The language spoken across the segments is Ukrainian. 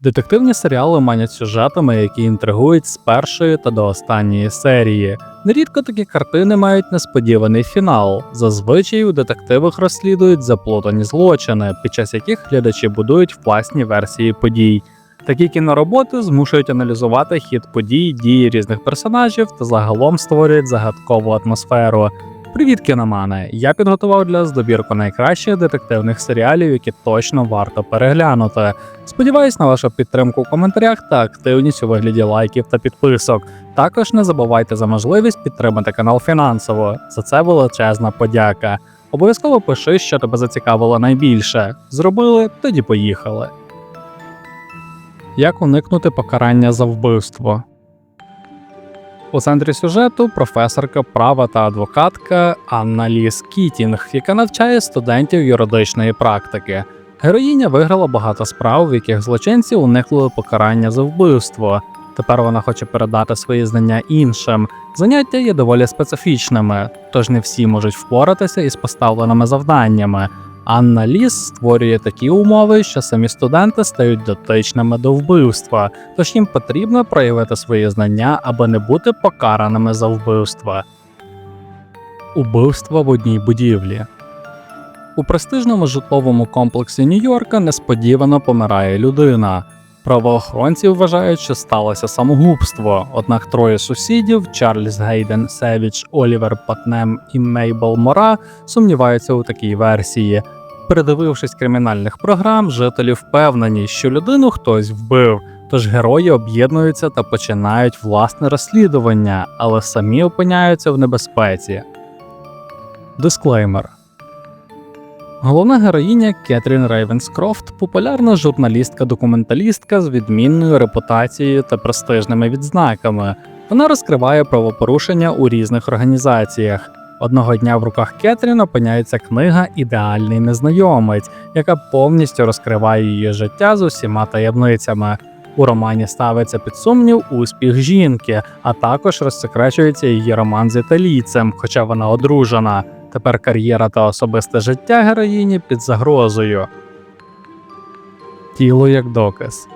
Детективні серіали манять сюжетами, які інтригують з першої та до останньої серії. Нерідко такі картини мають несподіваний фінал. Зазвичай у детективах розслідують заплутані злочини, під час яких глядачі будують власні версії подій. Такі кінороботи змушують аналізувати хід подій, дії різних персонажів та загалом створюють загадкову атмосферу. Привіт, кіномани! Я підготував для вас добірку найкращих детективних серіалів, які точно варто переглянути. Сподіваюсь на вашу підтримку в коментарях та активність у вигляді лайків та підписок. Також не забувайте за можливість підтримати канал фінансово. За це величезна подяка. Обов'язково пиши, що тебе зацікавило найбільше. Зробили, тоді поїхали. Як уникнути покарання за вбивство? У центрі сюжету професорка права та адвокатка Анна Ліс Кітінг, яка навчає студентів юридичної практики. Героїня виграла багато справ, в яких злочинці уникли покарання за вбивство. Тепер вона хоче передати свої знання іншим. Заняття є доволі специфічними, тож не всі можуть впоратися із поставленими завданнями. Анна Ліс створює такі умови, що самі студенти стають дотичними до вбивства, тож їм потрібно проявити свої знання, аби не бути покараними за вбивства. Убивство в одній будівлі. У престижному житловому комплексі Нью-Йорка несподівано помирає людина. Правоохоронці вважають, що сталося самогубство, однак троє сусідів Чарльз Гейден, Севіч, Олівер Патнем і Мейбл Мора сумніваються у такій версії. Передивившись кримінальних програм, жителі впевнені, що людину хтось вбив, тож герої об'єднуються та починають власне розслідування, але самі опиняються в небезпеці. Дисклеймер Головна героїня Кетрін Рейвенскрофт популярна журналістка-документалістка з відмінною репутацією та престижними відзнаками. Вона розкриває правопорушення у різних організаціях. Одного дня в руках Кетрін опиняється книга Ідеальний незнайомець, яка повністю розкриває її життя з усіма таємницями. У романі ставиться під сумнів успіх жінки, а також розсекречується її роман з італійцем, хоча вона одружена. Тепер кар'єра та особисте життя героїні під загрозою. Тіло як доказ.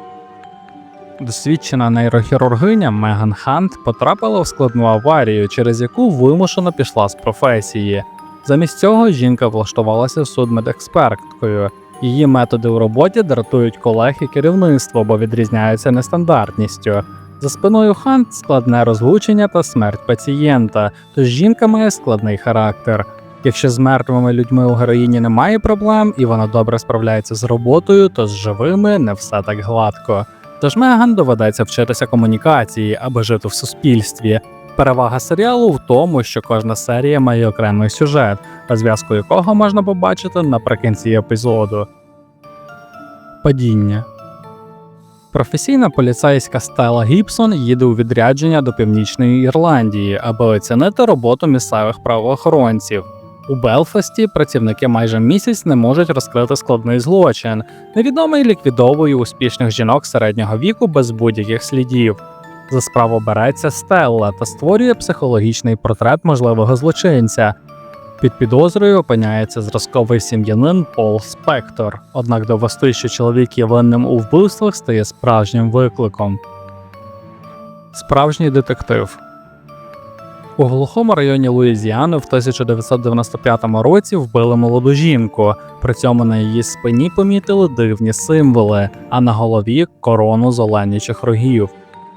Досвідчена нейрохірургиня Меган Хант потрапила в складну аварію, через яку вимушено пішла з професії. Замість цього жінка влаштувалася судмедексперткою. Її методи у роботі дратують колег і керівництво, бо відрізняються нестандартністю. За спиною Хант складне розлучення та смерть пацієнта, тож жінка має складний характер. Якщо з мертвими людьми у героїні немає проблем і вона добре справляється з роботою, то з живими не все так гладко. Тож Меган доведеться вчитися комунікації, аби жити в суспільстві. Перевага серіалу в тому, що кожна серія має окремий сюжет, розв'язку якого можна побачити наприкінці епізоду. Падіння Професійна поліцейська Стела Гібсон їде у відрядження до Північної Ірландії, аби оцінити роботу місцевих правоохоронців. У Белфасті працівники майже місяць не можуть розкрити складний злочин. Невідомий ліквідовує успішних жінок середнього віку без будь-яких слідів. За справу береться Стелла та створює психологічний портрет можливого злочинця. Під підозрою опиняється зразковий сім'янин Пол Спектор. Однак довести, що чоловік є винним у вбивствах, стає справжнім викликом. Справжній детектив у глухому районі Луїзіани в 1995 році вбили молоду жінку. При цьому на її спині помітили дивні символи, а на голові корону з оленячих рогів.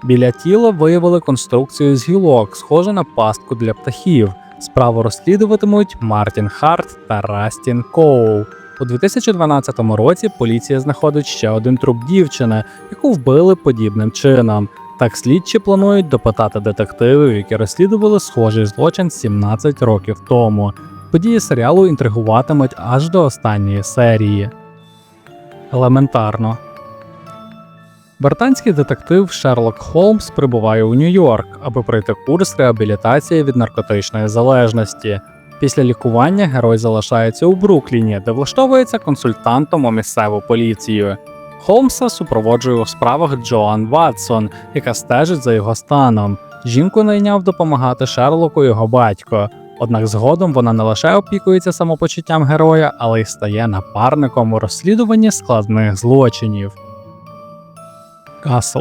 Біля тіла виявили конструкцію з гілок, схожу на пастку для птахів. Справу розслідуватимуть Мартін Харт та Растін Коул. У 2012 році поліція знаходить ще один труп дівчини, яку вбили подібним чином. Так слідчі планують допитати детективів, які розслідували схожий злочин 17 років тому. Події серіалу інтригуватимуть аж до останньої серії. Елементарно. Британський детектив Шерлок Холмс прибуває у Нью-Йорк, аби пройти курс реабілітації від наркотичної залежності. Після лікування герой залишається у Брукліні, де влаштовується консультантом у місцеву поліцію. Холмса супроводжує у справах Джоан Ватсон, яка стежить за його станом. Жінку найняв допомагати Шерлоку його батько. Однак згодом вона не лише опікується самопочуттям героя, але й стає напарником у розслідуванні складних злочинів. Касл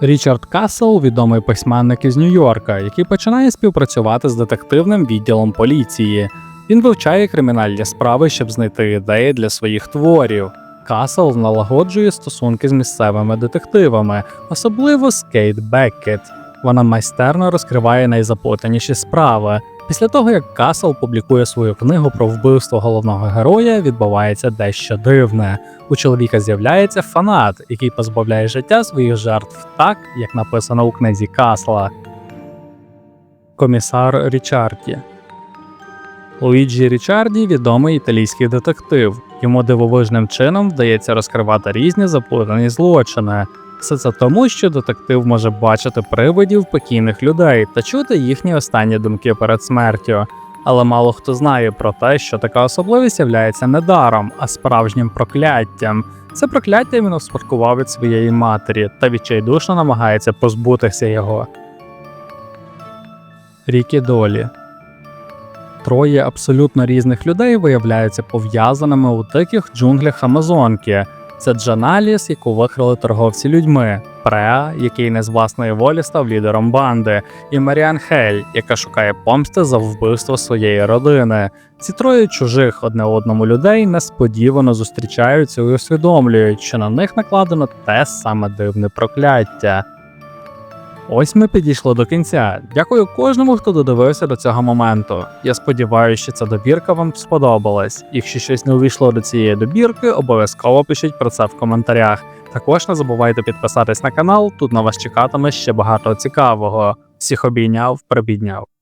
Річард Касл відомий письменник із Нью-Йорка, який починає співпрацювати з детективним відділом поліції. Він вивчає кримінальні справи, щоб знайти ідеї для своїх творів. Касл налагоджує стосунки з місцевими детективами, особливо з Кейт Беккет. Вона майстерно розкриває найзаплутаніші справи. Після того, як Касл публікує свою книгу про вбивство головного героя, відбувається дещо дивне. У чоловіка з'являється фанат, який позбавляє життя своїх жертв так, як написано у книзі Касла. Комісар Річарді Луїджі Річарді відомий італійський детектив. Йому дивовижним чином вдається розкривати різні заплутані злочини. Все це тому, що детектив може бачити привидів покійних людей та чути їхні останні думки перед смертю. Але мало хто знає про те, що така особливість являється не даром, а справжнім прокляттям. Це прокляття він успадкував від своєї матері та відчайдушно намагається позбутися його. Рікі Долі Троє абсолютно різних людей виявляються пов'язаними у диких джунглях Амазонки. Це Джаналіс, яку викрили торговці людьми, Преа, який не з власної волі став лідером банди, і Маріан Хель, яка шукає помсти за вбивство своєї родини. Ці троє чужих одне одному людей несподівано зустрічаються і усвідомлюють, що на них накладено те саме дивне прокляття. Ось ми підійшли до кінця. Дякую кожному, хто додивився до цього моменту. Я сподіваюся, що ця добірка вам сподобалась. Якщо щось не увійшло до цієї добірки, обов'язково пишіть про це в коментарях. Також не забувайте підписатись на канал, тут на вас чекатиме ще багато цікавого. Всіх обійняв, прибідняв.